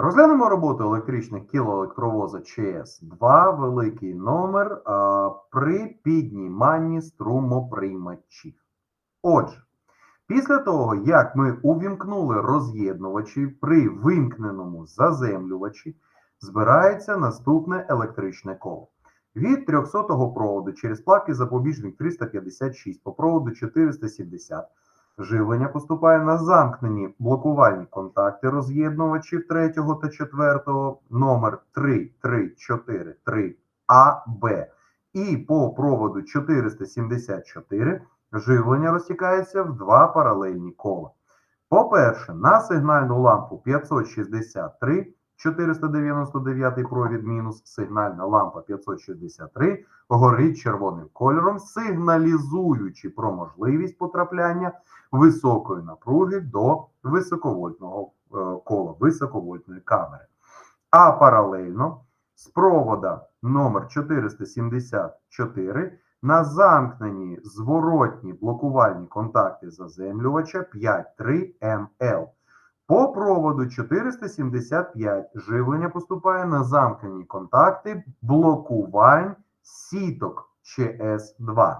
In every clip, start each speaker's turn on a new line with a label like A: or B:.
A: Розглянемо роботу електричних кілоелектровоза ЧС-2, великий номер а, при підніманні струмоприймачів. Отже, після того, як ми увімкнули роз'єднувачі при вимкненому заземлювачі, збирається наступне електричне коло. Від 300-го проводу через плавки запобіжник 356 по проводу 470 Живлення поступає на замкнені блокувальні контакти роз'єднувачів 3 та 4 номер 3343А-Б. І по проводу 474 живлення розтікається в два паралельні кола. По-перше, на сигнальну лампу 563 499 провід мінус сигнальна лампа 563 горить червоним кольором, сигналізуючи про можливість потрапляння високої напруги до високовольтного е, кола, високовольтної камери. А паралельно з провода номер 474 на замкнені зворотні блокувальні контакти заземлювача 5,3 МЛ. По проводу 475 живлення поступає на замкнені контакти блокувань сіток ЧС2.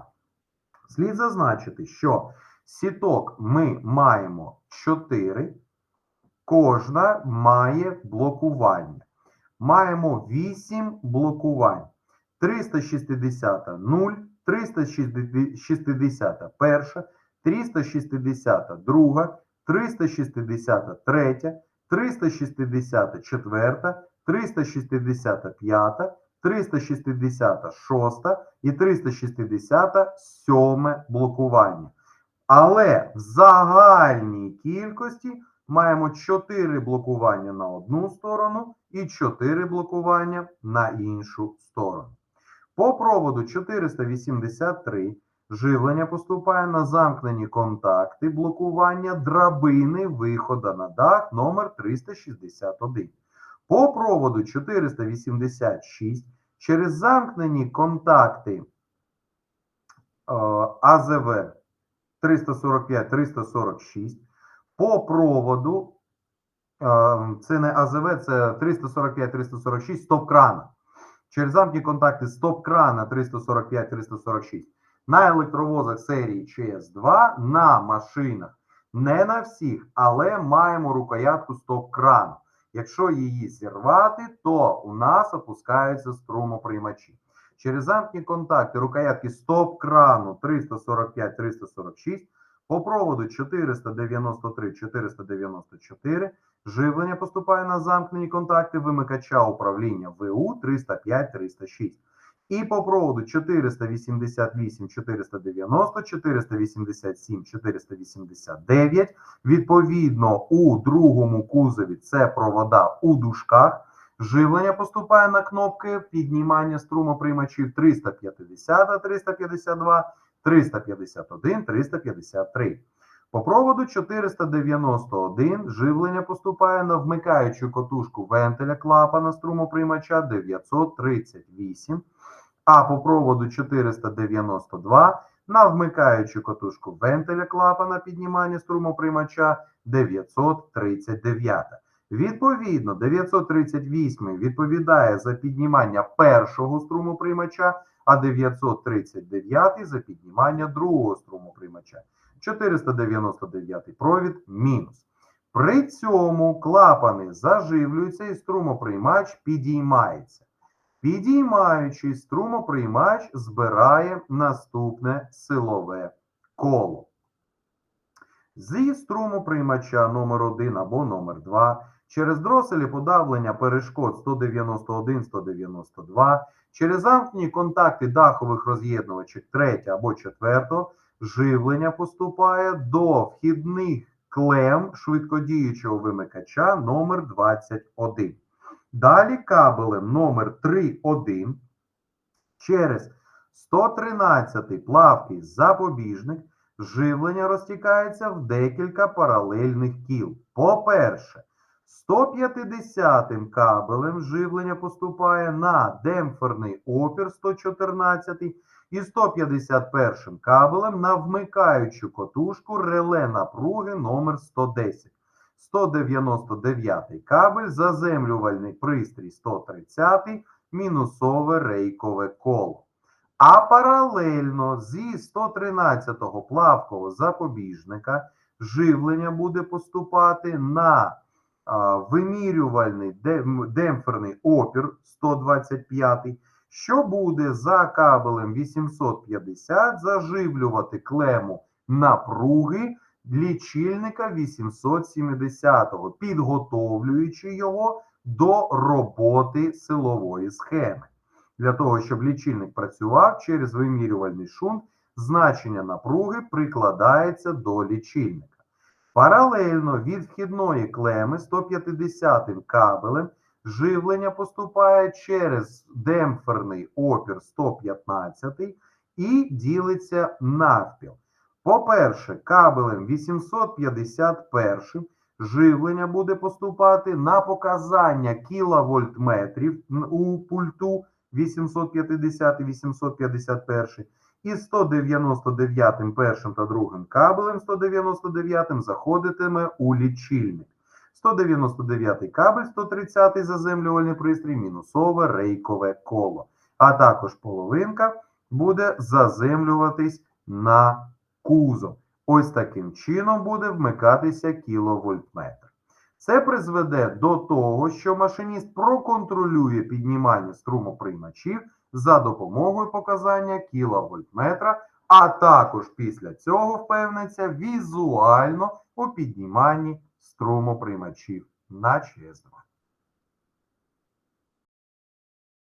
A: Слід зазначити, що сіток ми маємо 4, кожна має блокування. Маємо 8 блокувань. 360 0, 360 1, 360 2, 363, 364, 365, 366 і 367 блокування. Але в загальній кількості маємо 4 блокування на одну сторону і 4 блокування на іншу сторону. По проводу 483 живлення поступає на замкнені контакти блокування драбини виходу на дах номер 361. По проводу 486 через замкнені контакти е, АЗВ 345-346 по проводу, е, це не АЗВ, це 345-346 стоп-крана. Через замкнені контакти стоп-крана 345-346 на електровозах серії ЧС2 на машинах. Не на всіх, але маємо рукоятку стоп-крану. Якщо її зірвати, то у нас опускаються струмоприймачі. Через замкні контакти рукоятки стоп-крану 345-346 по проводу 493-494 живлення поступає на замкнені контакти вимикача управління ВУ 305-306. І по проводу 488, 490, 487, 489. Відповідно, у другому кузові це провода у дужках. Живлення поступає на кнопки піднімання струмоприймачів 350, 352, 351, 353. По проводу 491 живлення поступає на вмикаючу котушку вентиля клапана струмоприймача 938, а по проводу 492 на вмикаючу котушку вентиля клапана піднімання струмоприймача 939. Відповідно, 938 відповідає за піднімання першого струмоприймача, а 939 за піднімання другого струмоприймача. 499 провід мінус. При цьому клапани заживлюються і струмоприймач підіймається. Підіймаючий струмоприймач збирає наступне силове коло. Зі струмоприймача номер 1 або номер 2 через дроселі подавлення перешкод 191-192, через замкнені контакти дахових роз'єднувачів 3 або 4 живлення поступає до вхідних клем швидкодіючого вимикача номер 21. Далі кабелем номер 3.1 через 113 плавкий запобіжник живлення розтікається в декілька паралельних кіл. По-перше, 150 кабелем живлення поступає на демпферний опір 114 і 151 кабелем на вмикаючу котушку реле напруги номер 110. 199 кабель, заземлювальний пристрій 130, мінусове рейкове коло. А паралельно зі 113-го плавкового запобіжника живлення буде поступати на а, вимірювальний дем- демпферний опір 125, що буде за кабелем 850 заживлювати клему напруги лічильника 870-го, підготовлюючи його до роботи силової схеми. Для того, щоб лічильник працював через вимірювальний шунт, значення напруги прикладається до лічильника. Паралельно від вхідної клеми 150 кабелем живлення поступає через демпферний опір 115 і ділиться навпіл. По-перше, кабелем 851 живлення буде поступати на показання кіловольтметрів у пульту 850 і 851 і 199 першим та другим кабелем 199 заходитиме у лічильник. 199 кабель, 130 заземлювальний пристрій, мінусове рейкове коло. А також половинка буде заземлюватись на кузов. Ось таким чином буде вмикатися кіловольтметр. Це призведе до того, що машиніст проконтролює піднімання струмоприймачів за допомогою показання кіловольтметра, а також після цього впевниться візуально у підніманні струмоприймачів на ЧС2.